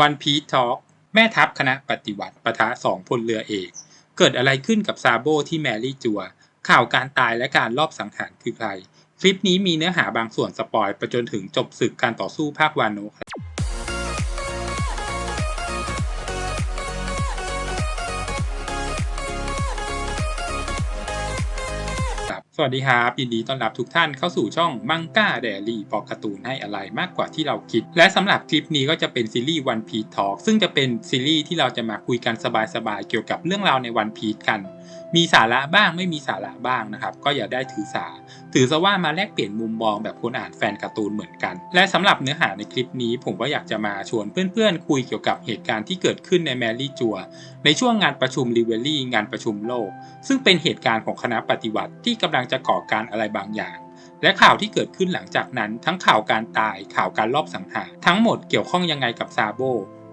วันพีทอกแม่ทัพคณะปฏิวัติปะทะสองพลเรือเอก เกิดอะไรขึ้นกับซาโบที่แมรี่จัว ข่าวการตายและการลอบสังหารคือใคร คลิปนี้มีเนื้อหาบางส่วนสปอยไปจนถึงจบศึกการต่อสู้ภาควานโนะครับ สวัสดีครับยินดีต้อนรับทุกท่านเข้าสู่ช่องมังก้าเดลี่บอกการ์ตูนให้อะไรมากกว่าที่เราคิด และสำหรับคลิปนี้ก็จะเป็นซีรีส์วันพีทท็อกซึ่งจะเป็นซีรีส์ที่เราจะมาคุยกันสบายๆเกี่ยวกับเรื่องราวในวันพีทกัน มีสาระบ้างไม่มีสาระบ้างนะครับ ก็อย่าได้ถือสา ถือซะว่ามาแลกเปลี่ยนมุมมองแบบคนอ่านแฟนการ์ตูนเหมือนกัน และสำหรับเนื้อหาในคลิปนี้ ผมก็อยากจะมาชวนเพื่อนๆ คุยเกี่ยวกับเหตุการณ์ที่เกิดขึ้นในแมรี่จัว ในช่วงงานประชุมริเวลลี่งานประชุมโลก ซึ่งเป็นเหตุการณ์ของคณะปฏิวัติที่กำลังจะก่อการอะไรบางอย่างและข่าวที่เกิดขึ้นหลังจากนั้น ทั้งข่าวการตายข่าวการลอบสังหารทั้งหมดเกี่ยวข้องยังไงกับซาโบ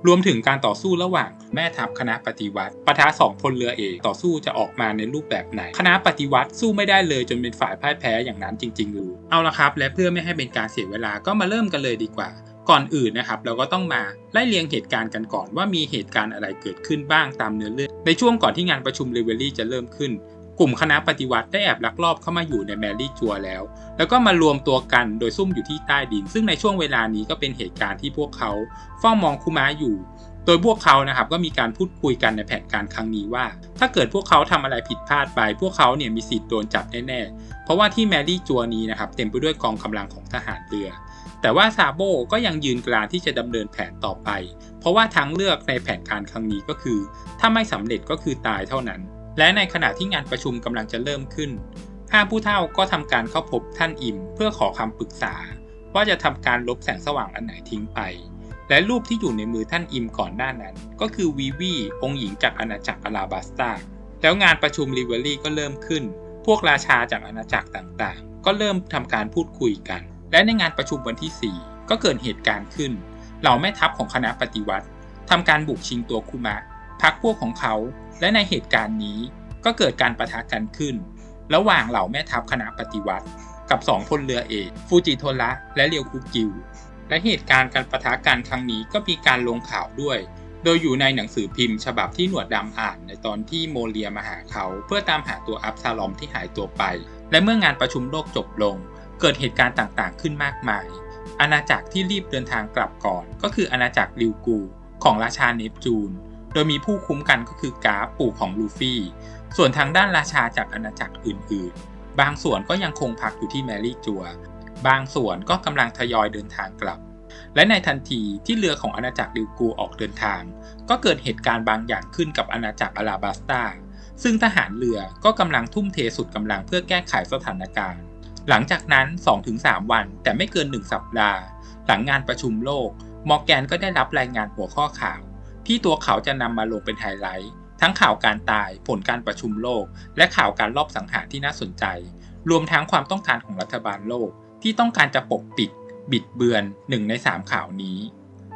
รวมถึงการต่อสู้ระหว่างแม่ทัพคณะปฏิวัติปะทะสองพลเรือเอกต่อสู้จะออกมาในรูปแบบไหน คณะปฏิวัติสู้ไม่ได้เลยจนเป็นฝ่ายพ่ายแพ้อย่างนั้นจริงๆหรือเอาละครับ และเพื่อไม่ให้เป็นการเสียเวลาก็มาเริ่มกันเลยดีกว่าก่อนอื่นนะครับเราก็ต้องมาไล่เรียงเหตุการณ์กันก่อนว่ามีเหตุการณ์อะไรเกิดขึ้นบ้างตามเนื้อเรื่องในช่วงก่อนที่งานประชุมเรเวลลี่จะเริ่มขึ้น กลุ่มคณะปฏิวัติได้แอบลักลอบเข้ามาอยู่ในแมรี่จัวแล้ว แล้วก็มารวมตัวกันโดยซุ่มอยู่ที่ใต้ดิน ซึ่งในช่วงเวลานี้ก็เป็นเหตุการณ์ที่พวกเขาเฝ้ามองคุมะอยู่ โดยพวกเขานะครับก็มีการพูดคุยกันในแผนการครั้งนี้ว่า ถ้าเกิดพวกเขาทำอะไรผิดพลาดไป พวกเขาเนี่ยมีสิทธิ์โดนจับแน่ๆ เพราะว่าที่แมรี่จัวนี้นะครับเต็มไปด้วยกองกำลังของทหารเรือ แต่ว่าซาโบก็ยังยืนกรานที่จะดำเนินแผนต่อไป เพราะว่าทางเลือกในแผนการครั้งนี้ก็คือ ถ้าไม่สำเร็จก็คือตายเท่านั้น และในขณะที่งานประชุมกำลังจะเริ่มขึ้น ห้าผู้เฒ่าก็ทำการเข้าพบท่านอิมเพื่อขอคำปรึกษา ว่าจะทำการลบแสงสว่างอันไหนทิ้งไป และรูปที่อยู่ในมือท่านอิมก่อนหน้านั้น ก็คือวีวีองค์หญิงจากอาณาจักรอาราบาสตาแล้วงานประชุมริเวลลี่ก็เริ่มขึ้น พวกราชาจากอาณาจักรต่างๆ ก็เริ่มทำการพูดคุยกัน และในงานประชุมวันที่ 4 ก็เกิดเหตุการณ์ขึ้น เหล่าแม่ทัพของคณะปฏิวัติทำการบุกชิงตัวคุมะ พักพวกของเขาและในเหตุการณ์นี้ก็เกิดการประทะกันขึ้น ระหว่างเหล่าแม่ทัพคณะปฏิวัติ กับสองพลเรือเอกฟูจิโทระและเรียวคุกิว และเหตุการณ์การประทะกันครั้งนี้ก็มีการลงข่าวด้วย โดยอยู่ในหนังสือพิมพ์ ฉบับที่หนวดดำอ่านในตอนที่โมเลียมาหาเขา เพื่อตามหาตัวอับซาลอมที่หายตัวไป และเมื่องานประชุมโลกจบลง เกิดเหตุการณ์ต่างๆ ขึ้นมากมาย อาณาจักรที่รีบเดินทางกลับก่อน ก็คืออาณาจักรริวกู ของราชาเนปจูน โดยมีผู้คุ้มกันก็คือกาปู่ของลูฟี่ ส่วนทางด้านราชาจากอาณาจักรอื่นๆ บางส่วนก็ยังคงพักอยู่ที่แมรี่จัว บางส่วนก็กำลังทยอยเดินทางกลับ และในทันทีที่เรือของอาณาจักรริวกูออกเดินทาง ก็เกิดเหตุการณ์บางอย่างขึ้นกับอาณาจักรอาราบาสตาซึ่งทหารเรือก็กำลังทุ่มเทสุดกำลังเพื่อแก้ไขสถานการณ์ หลังจากนั้น 2-3 วันแต่ไม่เกิน 1 สัปดาห์ หลังงานประชุมโลก มอร์แกนก็ได้รับรายงานหัวข้อข่าว ที่ตัวเขาจะนำมาลงเป็นไฮไลท์ ทั้งข่าวการตาย ผลการประชุมโลก และข่าวการลอบสังหารที่น่าสนใจ รวมทั้งความต้องการของรัฐบาลโลก ที่ต้องการจะปกปิด บิดเบือนหนึ่งในสามข่าวนี้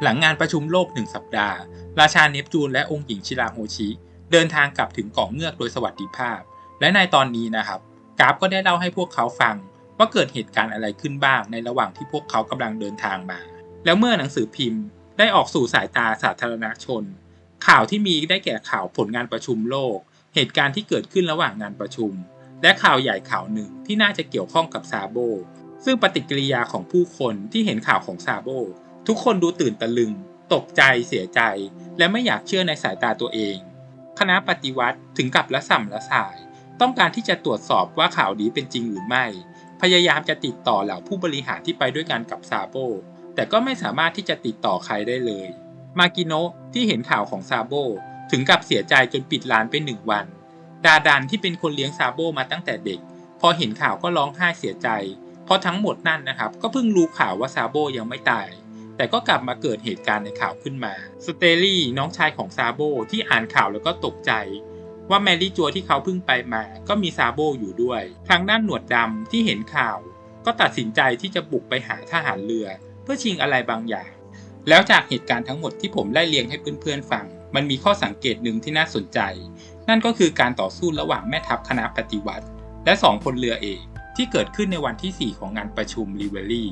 หลังงานประชุมโลกหนึ่งสัปดาห์ ราชาเนปจูนและองค์หญิงชิราโฮชิ เดินทางกลับถึงเกาะเงือกโดยสวัสดิภาพ และในตอนนี้นะครับกราฟก็ได้เล่าให้พวกเขาฟัง ว่าเกิดเหตุการณ์อะไรขึ้นบ้างในระหว่างที่พวกเขากำลังเดินทางมา แล้วเมื่อหนังสือพิมพ์ ได้ออกสู่สายตาสาธารณชน ข่าวที่มีได้แก่ข่าวผลงานประชุมโลก เหตุการณ์ที่เกิดขึ้นระหว่างงานประชุม และข่าวใหญ่ข่าวหนึ่งที่น่าจะเกี่ยวข้องกับซาโบ ซึ่งปฏิกิริยาของผู้คนที่เห็นข่าวของซาโบ ทุกคนดูตื่นตะลึง ตกใจเสียใจ และไม่อยากเชื่อในสายตาตัวเอง คณะปฏิวัติถึงกับละสัมละสาย ต้องการที่จะตรวจสอบว่าข่าวนี้เป็นจริงหรือไม่ พยายามจะติดต่อเหล่าผู้บริหารที่ไปด้วยกันกับซาโบ แต่ก็ไม่สามารถที่จะติดต่อใครได้เลย มากิโนะที่เห็นข่าวของซาโบถึงกับเสียใจจนปิดร้านไปหนึ่งวัน ดาดันที่เป็นคนเลี้ยงซาโบมาตั้งแต่เด็ก พอเห็นข่าวก็ร้องไห้เสียใจ เพราะทั้งหมดนั่นนะครับ ก็เพิ่งรู้ข่าวว่าซาโบยังไม่ตาย แต่ก็กลับมาเกิดเหตุการณ์ในข่าวขึ้นมา สเตลลี่น้องชายของซาโบที่อ่านข่าวแล้วก็ตกใจ ว่าแมรี่จัวที่เขาเพิ่งไปมา ก็มีซาโบอยู่ด้วย ทางด้านหนวดดำที่เห็นข่าว ก็ตัดสินใจที่จะบุกไปหาทหารเรือ เพื่อชิงอะไรบางอย่าง แล้วจากเหตุการณ์ทั้งหมดที่ผมไล่เลียงให้เพื่อนๆฟัง มันมีข้อสังเกตหนึ่งที่น่าสนใจ นั่นก็คือการต่อสู้ระหว่างแม่ทัพคณะปฏิวัติ และสองพลเรือเอกที่เกิดขึ้นในวันที่ 4 ของงานประชุมรีเวลลี่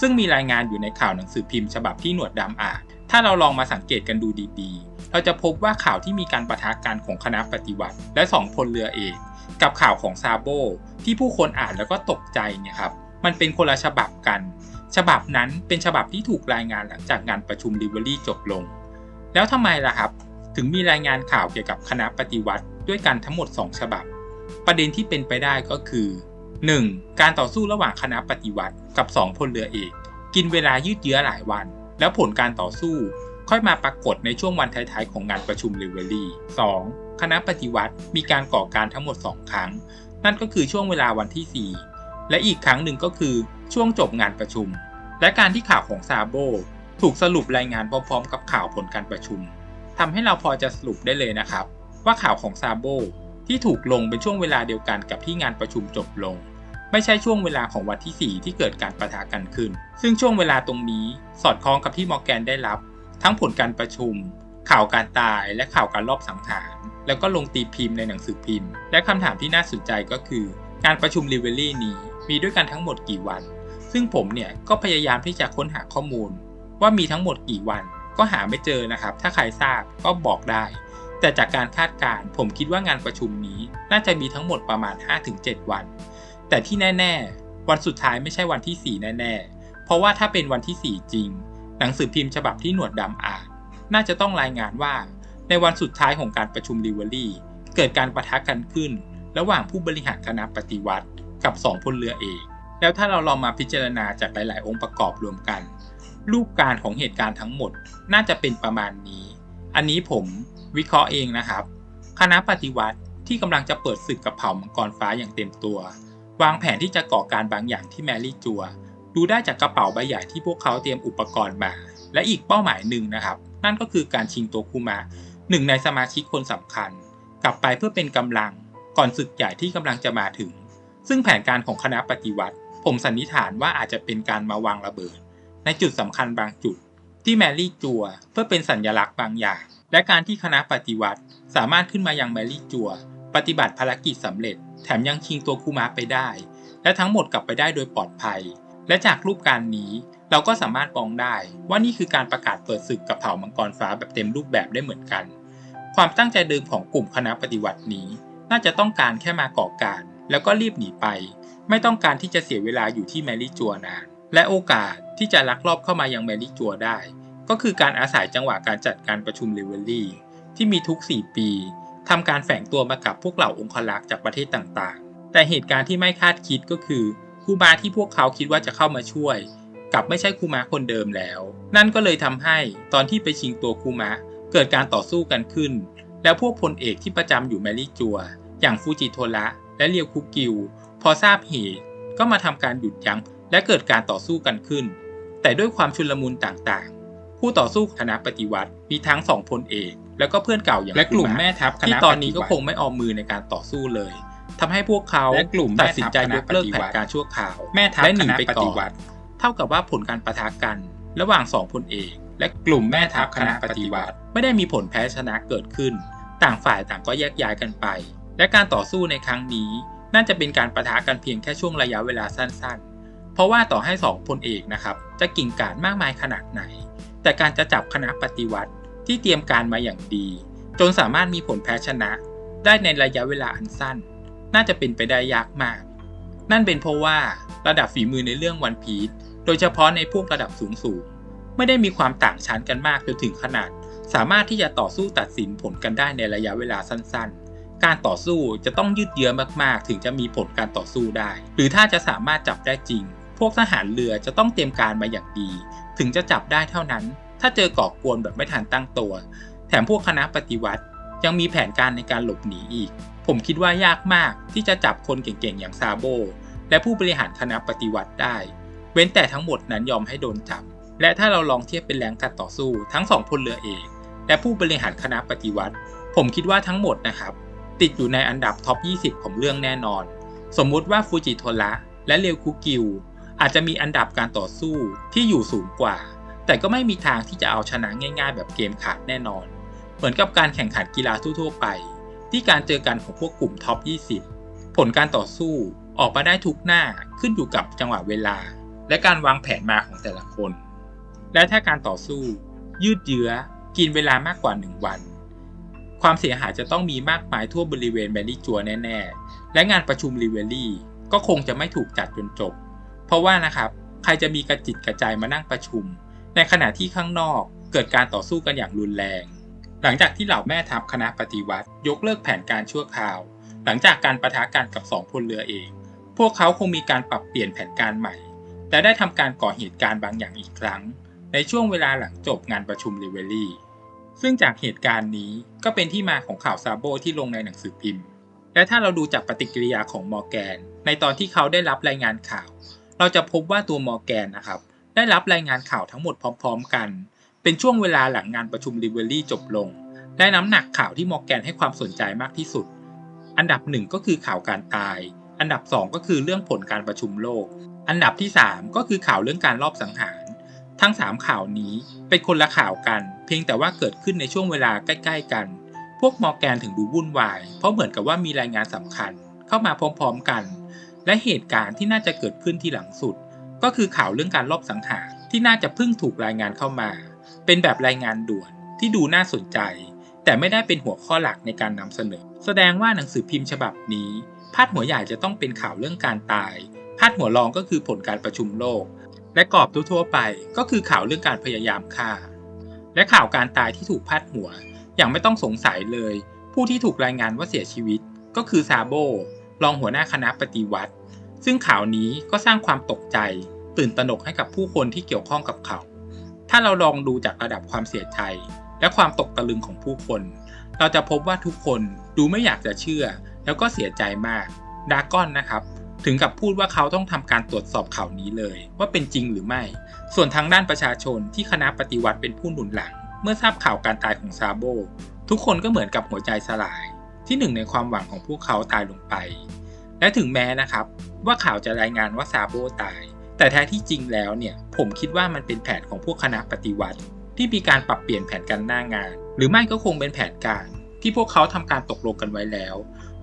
ซึ่งมีรายงานอยู่ในข่าวหนังสือพิมพ์ฉบับที่หนวดดำอ่าน ถ้าเราลองมาสังเกตกันดูดีๆ เราจะพบว่าข่าวที่มีการประทะกันของคณะปฏิวัติ และสองพลเรือเอกกับข่าวของซาโบที่ผู้คนอ่านแล้วก็ตกใจเนี่ยครับ มันเป็นคนละฉบับกัน ฉบับนั้นเป็นฉบับที่ถูกรายงานหลังจากงานประชุมริเวอรี่จบลง แล้วทำไมล่ะครับ ถึงมีรายงานข่าวเกี่ยวกับคณะปฏิวัติด้วยกันทั้งหมด 2 ฉบับ ประเด็นที่เป็นไปได้ก็คือ 1. การต่อสู้ระหว่างคณะปฏิวัติกับ 2พลเรือเอก กินเวลายืดเยื้อหลายวัน แล้วผลการต่อสู้ค่อยมาปรากฏในช่วงวันท้ายๆของงานประชุมริเวอรี่ 2. คณะปฏิวัติมีการก่อการทั้งหมด 2 ครั้ง นั่นก็คือช่วงเวลาวันที่ 4 และอีกครั้งหนึ่งก็คือ ช่วงจบงานประชุม และการที่ข่าวของซาโบถูกสรุปรายงานพร้อมๆ กับข่าวผลการประชุมทำให้เราพอจะสรุปได้เลยนะครับ ว่าข่าวของซาโบที่ถูกลงเป็นช่วงเวลาเดียวกันกับที่งานประชุมจบลง ไม่ใช่ช่วงเวลาของวันที่ 4 ที่เกิดการประทะกันขึ้น ซึ่งช่วงเวลาตรงนี้สอดคล้องกับที่มอร์แกนได้รับ ทั้งผลการประชุม ข่าวการตายและข่าวการลอบสังหารแล้วก็ลงตีพิมพ์ในหนังสือพิมพ์ และคำถามที่น่าสนใจก็คือ การประชุมริเวลลี่นี้มีด้วยกันทั้งหมดกี่วัน ซึ่งผมเนี่ยก็พยายามที่จะค้นหาข้อมูล ว่ามีทั้งหมดกี่วัน ก็หาไม่เจอนะครับ ถ้าใครทราบก็บอกได้ แต่จากการคาดการณ์ผมคิดว่างานประชุมนี้ น่าจะมีทั้งหมดประมาณ 5-7 วัน แต่ที่แน่ ๆ วันสุดท้ายไม่ใช่วันที่ 4 แน่ ๆ เพราะว่าถ้าเป็นวันที่ 4 จริง หนังสือพิมพ์ฉบับที่หนวดดำอ่าน น่าจะต้องรายงานว่า ในวันสุดท้ายของการประชุมริเวอรี่เกิดการประทะกันขึ้น ระหว่างผู้บริหารคณะปฏิวัติ กับ2พลเรือเอก แล้วถ้าเราลองมาพิจารณาจากหลาย ๆ องค์ประกอบรวมกัน รูปการของเหตุการณ์ทั้งหมดน่าจะเป็นประมาณนี้ อันนี้ผมวิเคราะห์เองนะครับ คณะปฏิวัติที่กำลังจะเปิดศึกกับเผ่ามังกรฟ้าอย่างเต็มตัว วางแผนที่จะก่อการบางอย่างที่แมรี่จัว ดูได้จากกระเป๋าใบใหญ่ที่พวกเขาเตรียมอุปกรณ์มา และอีกเป้าหมายหนึ่งนะครับ นั่นก็คือการชิงตัวคูมาหนึ่งในสมาชิกคนสำคัญ กลับไปเพื่อเป็นกำลังก่อนศึกใหญ่ที่กำลังจะมาถึง ซึ่งแผนการของคณะปฏิวัติ ผมสันนิษฐานว่าอาจจะเป็นการมาวางระเบิด ในจุดสำคัญบางจุด ที่แมรี่จัวเพื่อเป็นสัญญลักษณ์บางอย่าง และการที่คณะปฏิวัติ สามารถขึ้นมายังแมรี่จัว ปฏิบัติภารกิจสำเร็จ แถมยังชิงตัวคูมาไปได้ และทั้งหมดกลับไปได้โดยปลอดภัย และจากรูปการนี้เราก็สามารถมองได้ว่านี่คือการประกาศเปิดศึกกับเผ่ามังกรฟ้าแบบเต็มรูปแบบได้เหมือนกัน ความตั้งใจเดิมของกลุ่มคณะปฏิวัตินี้ น่าจะต้องการแค่มาก่อการ แล้วก็รีบหนีไป ไม่ต้องการที่จะเสียเวลาอยู่ที่แมรี่จัวนาน และโอกาสที่จะลักลอบเข้ามายังแมรี่จัวได้ ก็คือการอาศัยจังหวะการจัดการประชุมเลเวลลี่ที่มีทุก 4 ปีทำการแฝงตัวมากับพวกเหล่าองคลักษ์จากประเทศต่างๆ แต่เหตุการณ์ที่ไม่คาดคิดก็คือคูมาที่พวกเขาคิดว่าจะเข้ามาช่วย กลับไม่ใช่คูมาคนเดิมแล้ว นั่นก็เลยทำให้ตอนที่ไปชิงตัวคูมาเกิดการต่อสู้กันขึ้น แล้วพวกพลเอกที่ประจำอยู่แมรี่จัว อย่างฟูจิโทระและเรียวคุกิว พอทราบเหตุก็มาทำการหยุดยั้งและเกิดการต่อสู้กันขึ้น แต่ด้วยความชุลมุนต่างๆ ผู้ต่อสู้คณะปฏิวัติมีทั้งสองพลเอก แล้วก็เพื่อนเก่าอย่างและกลุ่มแม่ทัพที่ตอนนี้ก็คงไม่ออมมือในการต่อสู้เลยทำให้พวกเขาและกลุ่มตัดสินใจยกเลิกแผนการชั่วคราวแม่ทัพและหนีไปก่อนเท่ากับว่าผลการประทะกัน ระหว่างสองพลเอก และกลุ่มแม่ทัพคณะปฏิวัติ ไม่ได้มีผลแพ้ชนะเกิดขึ้น ต่างฝ่ายต่างก็แยกย้ายกันไป และการต่อสู้ในครั้งนี้ น่าจะเป็นการประทะกันเพียงแค่ช่วงระยะเวลาสั้นๆ เพราะว่าต่อให้สองพลเอกนะครับจะกิ่งกาจมากมายขนาดไหน แต่การจะจับคณะปฏิวัติที่เตรียมการมาอย่างดี จนสามารถมีผลแพ้ชนะ ได้ในระยะเวลาอันสั้น น่าจะเป็นไปได้ยากมาก นั่นเป็นเพราะว่าระดับฝีมือในเรื่องวันพีชโดยเฉพาะในพวกระดับสูงๆไม่ได้มีความต่างชั้นกันมากจนถึงขนาด สามารถที่จะต่อสู้ตัดสินผลกันได้ในระยะเวลาสั้นๆ การต่อสู้จะต้องยืดเยื้อมากๆ ถึงจะมีผลการต่อสู้ได้ หรือถ้าจะสามารถจับได้จริง พวกทหารเรือจะต้องเตรียมการมาอย่างดี ถึงจะจับได้เท่านั้น ถ้าเจอก่อกวนแบบไม่ทันตั้งตัว แถมพวกคณะปฏิวัติ ยังมีแผนการในการหลบหนีอีก ผมคิดว่ายากมากที่จะจับคนเก่งๆ อย่างซาโบ และผู้บริหารคณะปฏิวัติได้ เว้นแต่ทั้งหมดนั้นยอมให้โดนจับ และถ้าเราลองเทียบเป็นแรงการต่อสู้ ทั้งสองพลเรือเอกและผู้บริหารคณะปฏิวัติ ผมคิดว่าทั้งหมดนะครับ ติดอยู่ในอันดับท็อป 20 ของเรื่องแน่นอน สมมุติว่าฟูจิโทระและเรียวคุกิวอาจจะมีอันดับการต่อสู้ที่อยู่สูงกว่า แต่ก็ไม่มีทางที่จะเอาชนะง่าย ๆ แบบเกมขาดแน่นอน เหมือนกับการแข่งขันกีฬาทั่วๆไป ที่การเจอกันของพวกกลุ่มท็อป 20 ผลการต่อสู้ออกมาได้ทุกหน้าขึ้นอยู่กับจังหวะเวลา และการวางแผนมาของแต่ละคน และถ้าการต่อสู้ ยืดเยื้อ กินเวลามากกว่า 1 วัน ความเสียหายจะต้องมีมากมายทั่วบริเวณแมรี่จัวแน่ๆ และงานประชุมริเวลลี่ก็คงจะไม่ถูกจัดจนจบ เพราะว่านะครับ ใครจะมีกระจิตกระจายมานั่งประชุม ในขณะที่ข้างนอกเกิดการต่อสู้กันอย่างรุนแรง หลังจากที่เหล่าแม่ทัพคณะปฏิวัติ ยกเลิกแผนการชั่วคราว หลังจากการประทะกันกับสองพลเรือเอง พวกเขาคงมีการปรับเปลี่ยนแผนการใหม่ และได้ทำการก่อเหตุการณ์บางอย่างอีกครั้ง ในช่วงเวลาหลังจบงานประชุมริเวลลี่ ซึ่งจากเหตุการณ์นี้ก็เป็นที่มาของข่าวซาโบที่ลงในหนังสือพิมพ์ และถ้าเราดูจากปฏิกิริยาของมอร์แกน ในตอนที่เขาได้รับรายงานข่าว เราจะพบว่าตัวมอร์แกนนะครับ ได้รับรายงานข่าวทั้งหมดพร้อม ๆ กัน เป็นช่วงเวลาหลังงานประชุมริเวลลี่จบลง และน้ำหนักข่าวที่มอร์แกนให้ความสนใจมากที่สุด อันดับหนึ่งก็คือข่าวการตาย อันดับสองก็คือเรื่องผลการประชุมโลก อันดับที่3ก็คือข่าวเรื่องการลอบสังหาร ทั้ง3ข่าวนี้ เป็นคนละข่าวกัน เพียงแต่ว่าเกิดขึ้นในช่วงเวลาใกล้ ๆ กัน พวกมอร์แกนถึงดูวุ่นวาย เพราะเหมือนกับว่ามีรายงานสำคัญ เข้ามาพร้อมๆกัน และเหตุการณ์ที่น่าจะเกิดขึ้นที่หลังสุด ก็คือข่าวเรื่องการลอบสังหารที่น่าจะเพิ่งถูกรายงานเข้ามา เป็นแบบรายงานด่วนที่ดูน่าสนใจ แต่ไม่ได้เป็นหัวข้อหลักในการนำเสนอ แสดงว่าหนังสือพิมพ์ฉบับนี้พาดหัวใหญ่จะต้องเป็นข่าวเรื่องการตายพาดหัวรองก็คือผลการประชุมโลก และกรอบทั่วๆไปก็คือข่าวเรื่องการพยายามฆ่า และข่าวการตายที่ถูกพาดหัว อย่างไม่ต้องสงสัยเลย ผู้ที่ถูกรายงานว่าเสียชีวิต ก็คือซาโบรองหัวหน้าคณะปฏิวัติ ซึ่งข่าวนี้ก็สร้างความตกใจ ตื่นตระหนกให้กับผู้คนที่เกี่ยวข้องกับเขา ถ้าเราลองดูจากระดับความเสียใจ และความตกตะลึงของผู้คน เราจะพบว่าทุกคนดูไม่อยากจะเชื่อ แล้วก็เสียใจมากดากอนนะครับ ถึงกับพูดว่าเขาต้องทำการตรวจสอบข่าวนี้เลย ว่าเป็นจริงหรือไม่ ส่วนทางด้านประชาชนที่คณะปฏิวัติเป็นผู้หนุนหลัง เมื่อทราบข่าวการตายของซาโบ ทุกคนก็เหมือนกับหัวใจสลาย ที่หนึ่งในความหวังของพวกเขาตายลงไป และถึงแม้นะครับ ว่าข่าวจะรายงานว่าซาโบตาย แต่แท้ที่จริงแล้วเนี่ยผมคิดว่ามันเป็นแผนของพวกคณะปฏิวัติ ที่มีการปรับเปลี่ยนแผนการหน้างาน หรือไม่ก็คงเป็นแผนการที่พวกเขาทำการตกลงกันไว้แล้ว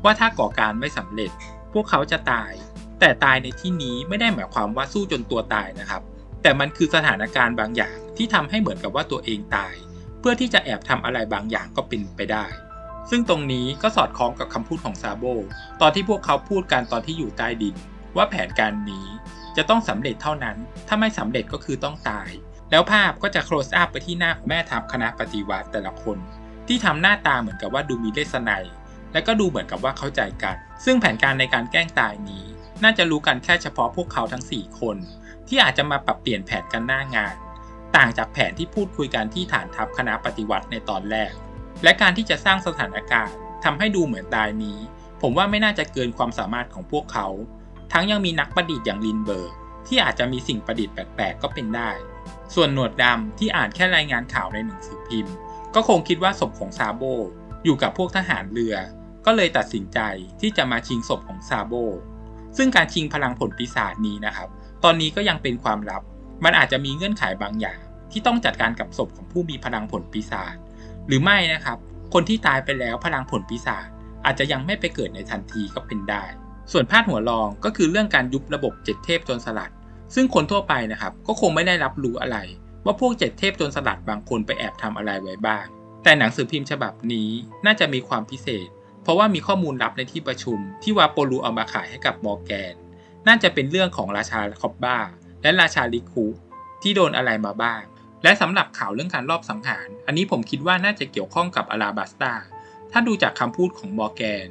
ว่าถ้าก่อการไม่สำเร็จ พวกเขาจะตาย แต่ตายในที่นี้ไม่ได้หมายความว่าสู้จนตัวตายนะครับ แต่มันคือสถานการณ์บางอย่างที่ทำให้เหมือนกับว่าตัวเองตาย เพื่อที่จะแอบทำอะไรบางอย่างก็เป็นไปได้ ซึ่งตรงนี้ก็สอดคล้องกับคำพูดของซาโบ ตอนที่พวกเขาพูดกันตอนที่อยู่ใต้ดิน ว่าแผนการนี้จะต้องสำเร็จเท่านั้น ถ้าไม่สำเร็จก็คือต้องตาย แล้วภาพก็จะ close up ไปที่หน้าของแม่ทัพคณะปฏิวัติแต่ละคน ที่ทำหน้าตาเหมือนกับว่าดูมีเลสไนและก็ดูเหมือนกับว่าเข้าใจกัน ซึ่งแผนการในการแกล้งตายนี้ น่าจะรู้กันแค่เฉพาะพวกเขาทั้ง 4 คน ที่อาจจะมาปรับเปลี่ยนแผนกันหน้างาน ต่างจากแผนที่พูดคุยกันที่ฐานทัพคณะปฏิวัติในตอนแรก และการที่จะสร้างสถานการณ์ทำให้ดูเหมือนตายนี้ ผมว่าไม่น่าจะเกินความสามารถของพวกเขา ทั้งยังมีนักประดิษฐ์อย่างลินเบิร์กที่อาจจะมีสิ่งประดิษฐ์แปลกๆก็เป็นได้ ส่วนหนวดดำที่อ่านแค่รายงานข่าวในหนังสือพิมพ์ ก็คงคิดว่าศพของซาโบอยู่กับพวกทหารเรือ ก็เลยตัดสินใจที่จะมาชิงศพของซาโบ ซึ่งการชิงพลังผลปีศาจนี้นะครับ ตอนนี้ก็ยังเป็นความลับ มันอาจจะมีเงื่อนไขบางอย่าง ที่ต้องจัดการกับศพของผู้มีพลังผลปีศาจหรือไม่นะครับ คนที่ตายไปแล้วพลังผลปีศาจอาจจะยังไม่ไปเกิดในทันทีก็เป็นได้ ส่วนพาดหัวรองก็คือเรื่องการยุบระบบเจ็ดเทพจนสลัด ซึ่งคนทั่วไปนะครับก็คงไม่ได้รับรู้อะไร ว่าพวกเจ็ดเทพจนสลัดบางคนไปแอบทำอะไรไว้บ้าง แต่หนังสือพิมพ์ฉบับนี้น่าจะมีความพิเศษ เพราะว่ามีข้อมูลลับในที่ประชุม ที่วาโปลูเอามาขายให้กับมอร์แกน น่าจะเป็นเรื่องของราชาคอบบ้า และราชาลิคุที่โดนอะไรมาบ้าง และสำหรับข่าวเรื่องการลอบสังหาร อันนี้ผมคิดว่าน่าจะเกี่ยวข้องกับอาราบัสตาถ้าดูจากคำพูดของมอร์แกน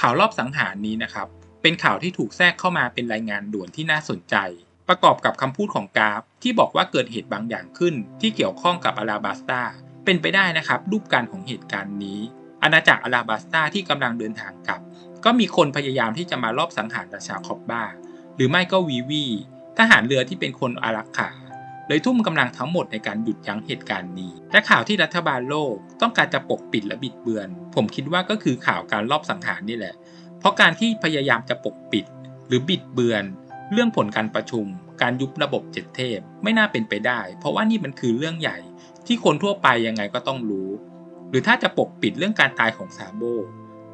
ข่าวรอบสังหารนี้นะครับ เป็นข่าวที่ถูกแทรกเข้ามาเป็นรายงานด่วนที่น่าสนใจ ประกอบกับคำพูดของกราฟ ที่บอกว่าเกิดเหตุบางอย่างขึ้น ที่เกี่ยวข้องกับอาราบัสตาเป็นไปได้นะครับ รูปการของเหตุการณ์นี้ อาณาจักรอาราบัสตาที่กำลังเดินทางกลับ ก็มีคนพยายามที่จะมารอบสังหารราชาคอบบ้า หรือไม่ก็วีวีทหารเรือที่เป็นคนอารักขา เลยทุ่มกำลังทั้งหมดในการหยุดยั้งเหตุการณ์นี้ และข่าวที่รัฐบาลโลกต้องการจะปกปิดและบิดเบือน ผมคิดว่าก็คือข่าวการลอบสังหารนี่แหละ เพราะการที่พยายามจะปกปิด หรือบิดเบือน เรื่องผลการประชุม การยุบระบบเจ็ดเทพ ไม่น่าเป็นไปได้ เพราะว่านี่มันคือเรื่องใหญ่ที่คนทั่วไปยังไงก็ต้องรู้ หรือถ้าจะปกปิดเรื่องการตายของซาโบ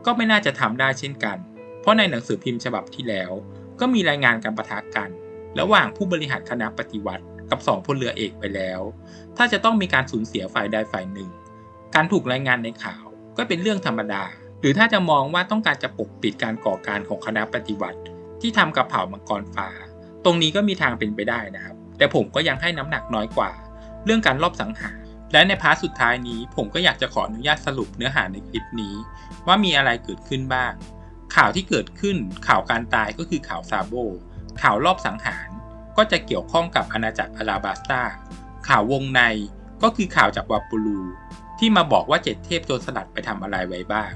ก็ไม่น่าจะทำได้เช่นกัน เพราะในหนังสือพิมพ์ฉบับที่แล้ว ก็มีรายงานการประทะกัน ระหว่างผู้บริหารคณะปฏิวัติกับสองพลเรือเอกไปแล้ว ถ้าจะต้องมีการสูญเสียฝ่ายใดฝ่ายหนึ่ง การถูกรายงานในข่าวก็เป็นเรื่องธรรมดา หรือถ้าจะมองว่าต้องการจะปกปิดการก่อการของคณะปฏิวัติ ที่ทำกับเผ่ามังกรฟ้า ตรงนี้ก็มีทางเป็นไปได้นะครับ แต่ผมก็ยังให้น้ำหนักน้อยกว่า เรื่องการลอบสังหาร และในพาร์ทสุดท้ายนี้ผมก็อยากจะขออนุญาตสรุปเนื้อหาในคลิปนี้ ว่ามีอะไรเกิดขึ้นบ้าง ข่าวที่เกิดขึ้นข่าวการตายก็คือข่าวซาโบ ข่าวรอบสังหาร ก็จะเกี่ยวข้องกับอาณาจักรอาราบาสตาข่าววงในก็คือข่าวจากวาปูลูที่มาบอกว่าเจ็ดเทพโจรสลัดไปทำอะไรไว้บ้าง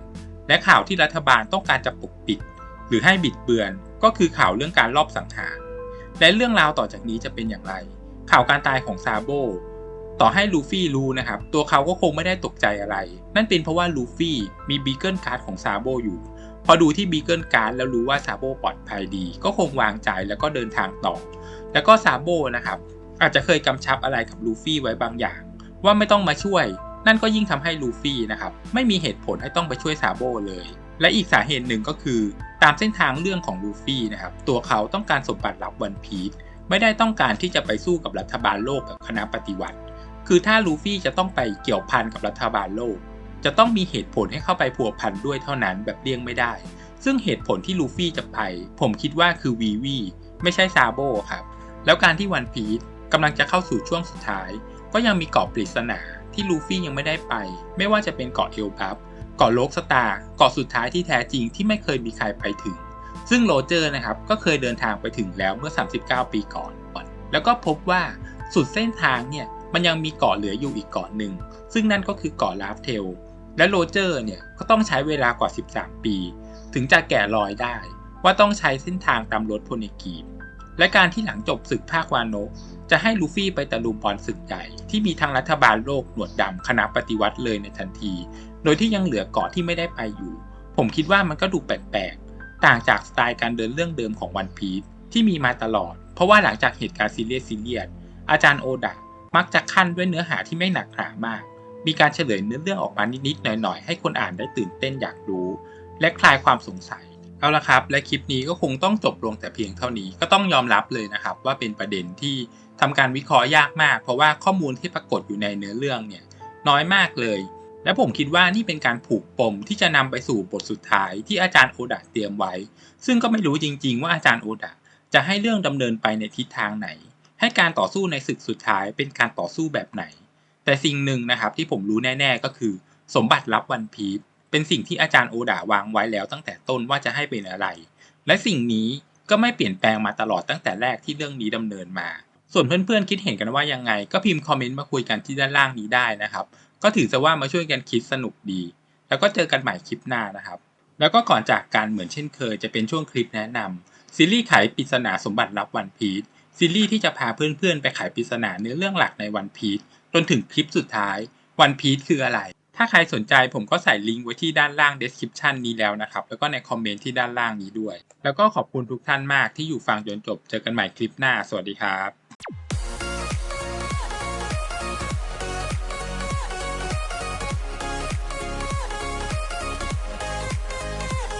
และข่าวที่รัฐบาลต้องการจะปกปิด หรือให้บิดเบือนก็คือข่าวเรื่องการลอบสังหาร และเรื่องราวต่อจากนี้จะเป็นอย่างไร ข่าวการตายของซาโบ ต่อให้ลูฟี่รู้นะครับ ตัวเขาก็คงไม่ได้ตกใจอะไร นั่นเป็นเพราะว่าลูฟี่มีบีเกิลการ์ดของซาโบอยู่ พอดูที่บีเกิลการ์ดแล้วรู้ว่าซาโบปลอดภัยดี ก็คงวางใจแล้วก็เดินทางต่อ แล้วก็ซาโบนะครับ อาจจะเคยกำชับอะไรกับลูฟี่ไว้บางอย่าง ว่าไม่ต้องมาช่วย นั่นก็ยิ่งทำให้ลูฟี่นะครับไม่มีเหตุผลให้ต้องไปช่วยซาโบเลย และอีกสาเหตุหนึ่งก็คือ ตามเส้นทางเรื่องของลูฟี่นะครับตัวเขาต้องการสมบัติลับวันพีชไม่ได้ต้องการที่จะไปสู้กับรัฐบาลโลกกับคณะปฏิวัติ คือถ้าลูฟี่จะต้องไปเกี่ยวพันกับรัฐบาลโลก จะต้องมีเหตุผลให้เข้าไปพัวพันด้วยเท่านั้นแบบเลี่ยงไม่ได้ ซึ่งเหตุผลที่ลูฟี่จะไป ผมคิดว่าคือวีวีไม่ใช่ซาโบครับ แล้วการที่วันพีชกำลังจะเข้าสู่ช่วงสุดท้าย ก็ยังมีเกาะปริศนาที่ลูฟี่ยังไม่ได้ไป ไม่ว่าจะเป็นเกาะเอลบัฟเกาะโลกสตาร์เกาะสุดท้ายที่แท้จริงที่ไม่เคยมีใครไปถึง ซึ่งโรเจอร์นะครับก็เคยเดินทางไปถึงแล้วเมื่อ 39 ปีก่อน แล้วก็พบว่าสุดเส้นทางเนี่ย มันยังมีเกาะเหลืออยู่อีกเกาะหนึ่ง ซึ่งนั่นก็คือเกาะลาฟเทล และโรเจอร์เนี่ยก็ต้องใช้เวลากว่า 13 ปี ถึงจะแก่รอยได้ ว่าต้องใช้เส้นทางตามรถโพเนกีและการที่หลังจบศึกภาควาโนจะให้ลูฟี่ไปตะลุมบอลศึกใหญ่ ที่มีทั้งรัฐบาลโลกหนวดดำคณะปฏิวัติเลยในทันที โดยที่ยังเหลือเกาะที่ไม่ได้ไปอยู่ ผมคิดว่ามันก็ดูแปลกๆ ต่างจากสไตล์การเดินเรื่องเดิมของวันพีซที่มีมาตลอด เพราะว่าหลังจากเหตุการณ์ซีเรียสซีเรียสอาจารย์โอดะ มักจะขั้นด้วยเนื้อหาที่ไม่หนักหนามาก มีการเฉลยเนื้อเรื่องออกมานิดๆหน่อยๆ ให้คนอ่านได้ตื่นเต้นอยากรู้ และคลายความสงสัย เอาละครับ และคลิปนี้ก็คงต้องจบลงแต่เพียงเท่านี้ก็ต้องยอมรับเลยนะครับ ว่าเป็นประเด็นที่ทำการวิเคราะห์ยากมาก เพราะว่าข้อมูลที่ปรากฏอยู่ในเนื้อเรื่องเนี่ยน้อยมากเลย และผมคิดว่านี่เป็นการผูกปมที่จะนำไปสู่บทสุดท้ายที่อาจารย์โอดะเตรียมไว้ ซึ่งก็ไม่รู้จริง ๆ ว่าอาจารย์โอดะจะให้เรื่องดำเนินไปในทิศทางไหน ให้การต่อสู้ในศึกสุดท้ายเป็นการต่อสู้แบบไหน แต่สิ่งหนึ่งนะครับที่ผมรู้แน่ ๆ ก็คือ สมบัติลับวันพีชเป็นสิ่งที่อาจารย์โอดาวางไว้แล้วตั้งแต่ต้นว่าจะให้เป็นอะไร และสิ่งนี้ก็ไม่เปลี่ยนแปลงมาตลอดตั้งแต่แรกที่เรื่องนี้ดำเนินมา ส่วนเพื่อนๆคิดเห็นกันว่ายังไง ก็พิมพ์คอมเมนต์มาคุยกันที่ด้านล่างนี้ได้นะครับ ก็ถือซะว่ามาช่วยกันคิดสนุกดี แล้วก็เจอกันใหม่คลิปหน้านะครับ แล้วก็ก่อนจากกันเหมือนเช่นเคย จะเป็นช่วงคลิปแนะนำซีรีส์ไขปริศนาสมบัติลับวันพีช ซีรีส์ที่จะพาเพื่อนๆ ไปไขปริศนาเนื้อเรื่องหลักในวันพีชจนถึงคลิปสุดท้ายวันพีชคืออะไร ถ้าใครสนใจผมก็ใส่ลิงก์ไว้ที่ด้านล่าง description นี้แล้วนะครับ แล้วก็ในคอมเมนต์ที่ด้านล่างนี้ด้วย แล้วก็ขอบคุณทุกท่านมากที่อยู่ฟังจนจบ เจอกันใหม่คลิปหน้า สวัสดีครับ